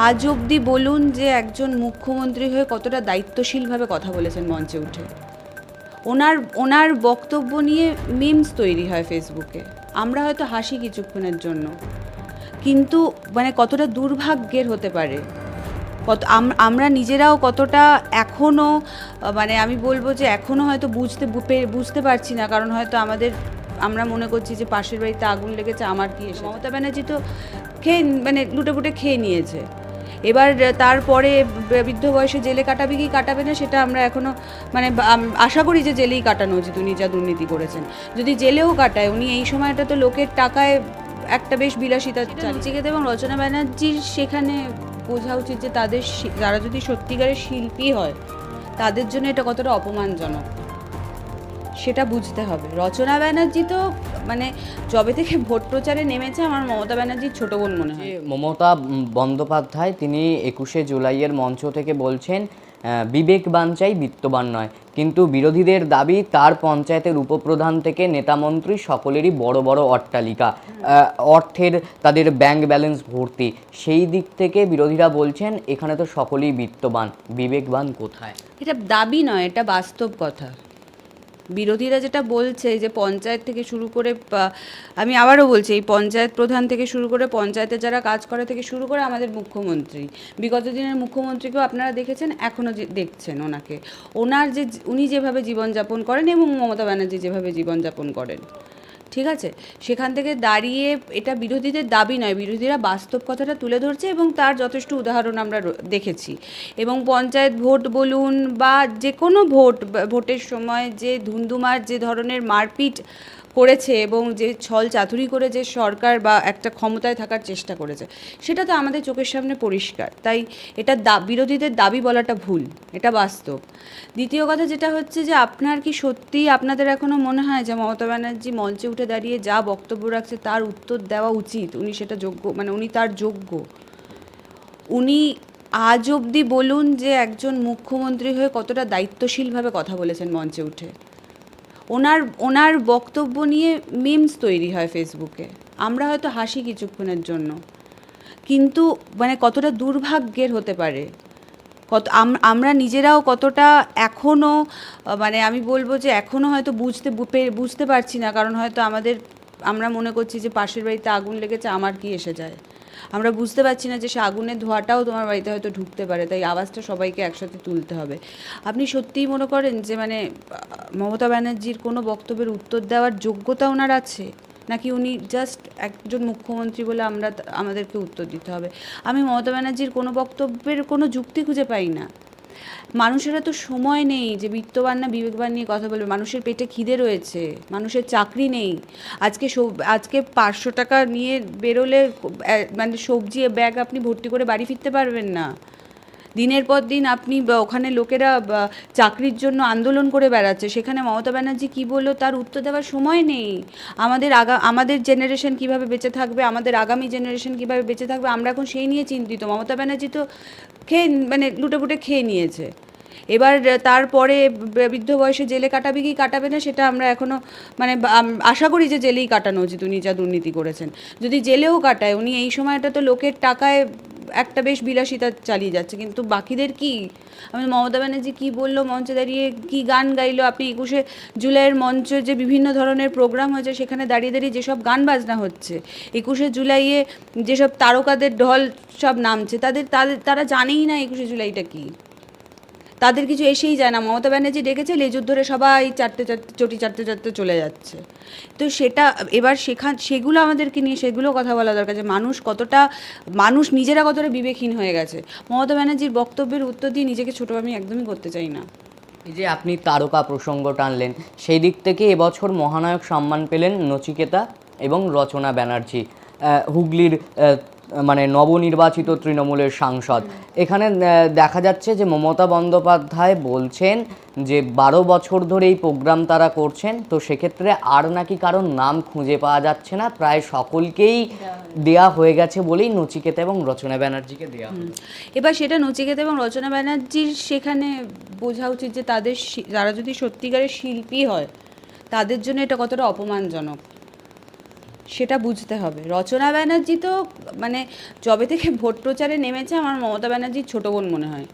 আজ অবধি বলুন যে একজন মুখ্যমন্ত্রী হয়ে কতটা দায়িত্বশীলভাবে কথা বলেছেন মঞ্চে উঠে। ওনার ওনার বক্তব্য নিয়ে মিমস তৈরি হয় ফেসবুকে আমরা হয়তো হাসি কিছুক্ষণের জন্য। কিন্তু মানে কতটা দুর্ভাগ্যের হতে পারে। কত, আম- আমরা নিজেরাও কতটা এখনও মানে আমি বলব যে এখনও হয়তো বুঝতে বুঝতে পারছি না। কারণ হয়তো আমাদের, আমরা মনে করছি যে পাশের বাড়িতে আগুন লেগেছে, আমার কি মমতা ব্যানার্জি তো খেয়ে মানে লুটে পুটে খেয়ে নিয়েছে। এবার তারপরে বৃদ্ধ বয়সে জেলে কাটাবে কি কাটাবে না সেটা আমরা এখনও মানে আশা করি যে জেলেই কাটানো উচিত উনি যা দুর্নীতি করেছেন। যদি জেলেও কাটায় উনি এই সময়টা তো লোকের টাকায় একটা বেশ বিলাসিতা নচিকেতা এবং রচনা ব্যানার্জির সেখানে বোঝা উচিত যে তাদের যারা যদি সত্যিকারের শিল্পী হয় তাদের জন্য এটা কতটা অপমানজনক। সেটা বুঝতে হবে। রচনা ব্যানার্জি তো মানে যবে থেকে ভোট প্রচারে নেমেছে আমার মমতা ব্যানার্জির ছোট বোন মনে হয়। মমতা বন্দ্যোপাধ্যায় তিনি একুশে জুলাইয়ের মঞ্চ থেকে বলছেন বিবেকবান চাই বিত্তবান নয়। কিন্তু বিরোধীদের দাবি তার পঞ্চায়েতের উপপ্রধান থেকে নেতামন্ত্রী সকলেরই বড় বড় অট্টালিকা। অর্থের তাদের ব্যাংক ব্যালেন্স ভর্তি। সেই দিক থেকে বিরোধীরা বলছেন এখানে তো সকলেই বিত্তবান। বিবেকবান কোথায়? এটা দাবি নয় এটা বাস্তব কথা। বিরোধীরা যেটা বলছে যে পঞ্চায়েত থেকে শুরু করে আমি আবারও বলছি, এই পঞ্চায়েত প্রধান থেকে শুরু করে, পঞ্চায়েতে যারা কাজ করে থেকে শুরু করে আমাদের মুখ্যমন্ত্রী। বিগত দিনের মুখ্যমন্ত্রীকেও আপনারা দেখেছেন, এখনও যে দেখছেন ওনাকে। ওনার যে, উনি যেভাবে জীবনযাপন করেন এবং মমতা ব্যানার্জি যেভাবে জীবনযাপন করেন। ঠিক আছে? সেখান থেকে দাঁড়িয়ে এটা বিরোধীদের দাবি নয়, বিরোধীরা বাস্তব কথাটা তুলে ধরছে এবং তার যথেষ্ট উদাহরণ আমরা দেখেছি। এবং পঞ্চায়েত ভোট বলুন বা যে কোনো ভোট ভোটের সময় যে ধুন্দুমার যে ধরনের মারপিট করেছে এবং যে ছল চাতুরি করে যে সরকার বা একটা ক্ষমতায় থাকার চেষ্টা করেছে, সেটা তো আমাদের চোখের সামনে পরিষ্কার। তাই এটা দা, বিরোধীদের দাবি বলাটা ভুল, এটা বাস্তব। দ্বিতীয় কথা যেটা হচ্ছে যে আপনার কি সত্যিই আপনাদের এখনও মনে হয় যে মমতা ব্যানার্জি মঞ্চে উঠে দাঁড়িয়ে যা বক্তব্য রাখছে তার উত্তর দেওয়া উচিত। উনি সেটা যোগ্য মানে উনি তার যোগ্য। উনি আজ অবধি বলুন যে একজন মুখ্যমন্ত্রী হয়ে কতটা দায়িত্বশীলভাবে কথা বলেছেন মঞ্চে উঠে। ওনার ওনার বক্তব্য নিয়ে মিমস তৈরি হয় ফেসবুকে আমরা হয়তো হাসি কিছুক্ষণের জন্য। কিন্তু মানে কতটা দুর্ভাগ্যের হতে পারে। কত, আম- আমরা নিজেরাও কতটা এখনও মানে আমি বলব যে এখনও হয়তো বুঝতে বুঝতে পারছি না, কারণ হয়তো আমাদের, আমরা মনে করছি যে পাশের বাড়িতে আগুন লেগেছে, আমার কি এসে যায়? আমরা বুঝতে পারছি না যে সে আগুনের ধোঁয়াটাও তোমার বাড়িতে হয়তো ঢুকতে পারে, তাই আওয়াজটা সবাইকে একসাথে তুলতে হবে। আপনি সত্যিই মনে করেন যে মানে মমতা ব্যানার্জির কোনো বক্তব্যের উত্তর দেওয়ার যোগ্যতা ওনার আছে? নাকি উনি জাস্ট একজন মুখ্যমন্ত্রী বলে আমরা আমাদেরকে উত্তর দিতে হবে? আমি মমতা ব্যানার্জির কোনো বক্তব্যের কোনো যুক্তি খুঁজে পাই না। মানুষেরা তো সময় নেই যে বিত্তবান না বিবেকবান নিয়ে কথা বলবে। মানুষের পেটে খিদে রয়েছে, মানুষের চাকরি নেই। আজকে আজকে পাঁচশো টাকা নিয়ে বেরোলে মানে সবজি, ব্যাগ আপনি ভর্তি করে বাড়ি ফিরতে পারবেন না। দিনের পর দিন আপনি ওখানে লোকেরা চাকরির জন্য আন্দোলন করে বেড়াচ্ছে, সেখানে মমতা ব্যানার্জি কী বলল? তার উত্তর দেওয়ার সময় নেই। আমাদের আগা, আমাদের জেনারেশন কীভাবে বেঁচে থাকবে? আমাদের আগামী জেনারেশন কীভাবে বেঁচে থাকবে? আমরা এখন সেই নিয়ে চিন্তিত। মমতা ব্যানার্জি তো খেয়ে মানে লুটে পুটে খেয়ে নিয়েছে। এবার তারপরে বৃদ্ধ বয়সে জেলে কাটাবে কি কাটাবে না, সেটা আমরা এখনও মানে আশা করি যে জেলেই কাটানো উচিত, উনি যা দুর্নীতি করেছেন। যদি জেলেও কাটায়, উনি এই সময়টা তো লোকের টাকায় একটা বেশ বিলাসিতা চালিয়ে যাচ্ছে। কিন্তু বাকিদের কি? আমি মমতা ব্যানার্জি কী বলল, মঞ্চে দাঁড়িয়ে কী গান গাইলো? আপনি একুশে জুলাইয়ের মঞ্চে যে বিভিন্ন ধরনের প্রোগ্রাম হয়েছে, সেখানে দাঁড়িয়ে দাঁড়িয়ে যেসব গান বাজনা হচ্ছে, একুশে জুলাইয়ে যেসব তারকাদের ঢল সব নামছে, তাদের তাদের, তারা জানেই না একুশে জুলাইটা কী? তাদের কিছু এসেই যায় না। মমতা ব্যানার্জি ডেকেছে, লেজুর ধরে সবাই চারটে চারটে চটি চারটে চারটে চলে যাচ্ছে। তো সেটা, এবার সেখান, সেগুলো আমাদেরকে নিয়ে, সেগুলো কথা বলা দরকার যে মানুষ কতটা, মানুষ নিজেরা কতটা বিবেকহীন হয়ে গেছে। মমতা ব্যানার্জির বক্তব্যের উত্তর দিয়ে নিজেকে ছোটো আমি একদমই করতে চাই না। এই যে আপনি তারকা প্রসঙ্গ টানলেন, সেই দিক থেকে এবছর মহানায়ক সম্মান পেলেন নচিকেতা এবং রচনা ব্যানার্জি। হুগলির মানে নবনির্বাচিত তৃণমূলের সাংসদ। এখানে দেখা যাচ্ছে যে মমতা বন্দ্যোপাধ্যায় বলছেন যে বারো বছর ধরে এই প্রোগ্রাম তারা করছেন, তো সেক্ষেত্রে আর নাকি কারোর নাম খুঁজে পাওয়া যাচ্ছে না। প্রায় সকলকেই দেয়া হয়ে গেছে বলেই নচিকেতা এবং রচনা ব্যানার্জিকে দেওয়া হলো। এবার সেটা নচিকেতা এবং রচনা ব্যানার্জির সেখানে বোঝা উচিত যে তাদের যারা যদি সত্যিকারের শিল্পী হয়, তাদের জন্য এটা কতটা অপমানজনক। সেটা বুঝতে হবে। রচনা ব্যানার্জি তো মানে যবে থেকে ভোট প্রচারে নেমেছে, আমার মমতা ব্যানার্জির ছোটো বোন মনে হয়।